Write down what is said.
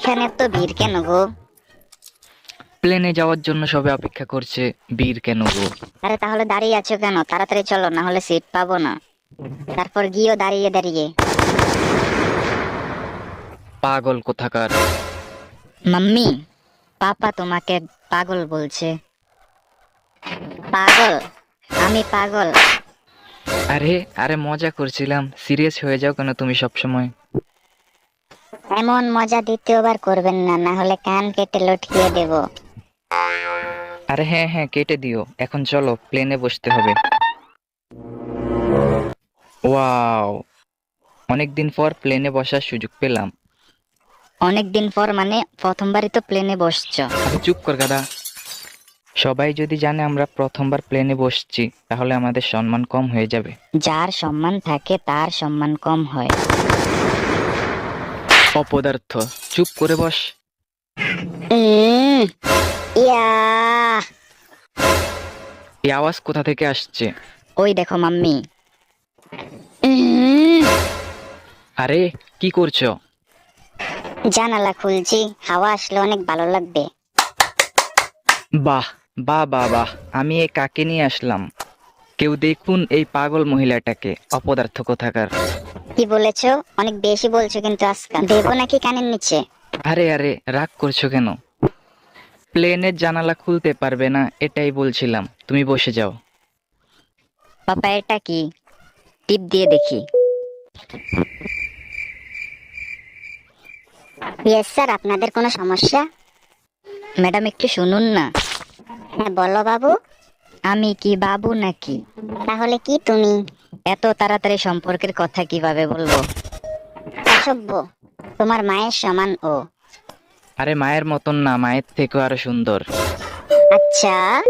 এখানে তো ভিড় কেন গো? প্লেনে যাওয়ার জন্য সবে অপেক্ষা করছে বীর কেন গো? আরে তাহলে দাঁড়িয়ে আছো কেন? তাড়াতাড়ি চলো না হলে সিট পাবো না। তারপর গিয়েও দাঁড়িয়ে দাঁড়িয়ে। পাগল কোথাকার? মাম্মি পাপা তোমাকে পাগল বলছে। পাগল আমি পাগল। আরে আরে মজা করছিলাম। সিরিয়াস হয়ে যাও কেন তুমি সব সময় এমন মজা দ্বিতীয়বার করবেন না না হলে কান কেটে লটকিয়ে দেব। আরে হ্যাঁ হ্যাঁ কেটে দিও। এখন চলো প্লেনে বসতে হবে। ওয়াও। অনেকদিন পর প্লেনে বসার সুযোগ পেলাম। অনেকদিন পর মানে প্রথমবারই তো প্লেনে বসছো। আরে চুপ কর গাদা। সবাই যদি জানে আমরা প্রথমবার প্লেনে বসছি তাহলে আমাদের সম্মান কম হয়ে যাবে। যার সম্মান থাকে তার সম্মান কম হয়। অপদার্থ। চুপ করে বস। এই আওয়াজ কোথা থেকে আসছে? ওই দেখো মাম্মি। আরে কি করছ? জানালা খুলছি হাওয়া আসলে অনেক ভালো লাগবে। বাহ বাহ বাহ বাহ। আমি এই কাকে নিয়ে আসলাম? কেউ দেখুন এই পাগল মহিলাটাকে অপদার্থ কোথাকার। কি বলেছ? অনেক বেশি বলছো কিন্তু আজকাল। দেবো নাকি কানের নিচে? আরে আরে রাগ করছ কেন? প্লেনের জানালা খুলতে পারবে না এটাই বলছিলাম। তুমি বসে যাও। পাপা এটা কি? টিপ দিয়ে দেখি। ইয়েস স্যার আপনাদের কোনো সমস্যা? ম্যাডাম একটু শুনুন না। হ্যাঁ বলো বাবু। আমি কি বাবু নাকি? তাহলে কি তুমি? এত তাড়াতাড়ি সম্পর্কের কথা কীভাবে বলব? অসভ্য। তোমার মায়ের সমান ও। আরে মায়ের মতন না মায়ের থেকে আরও সুন্দর। আচ্ছা।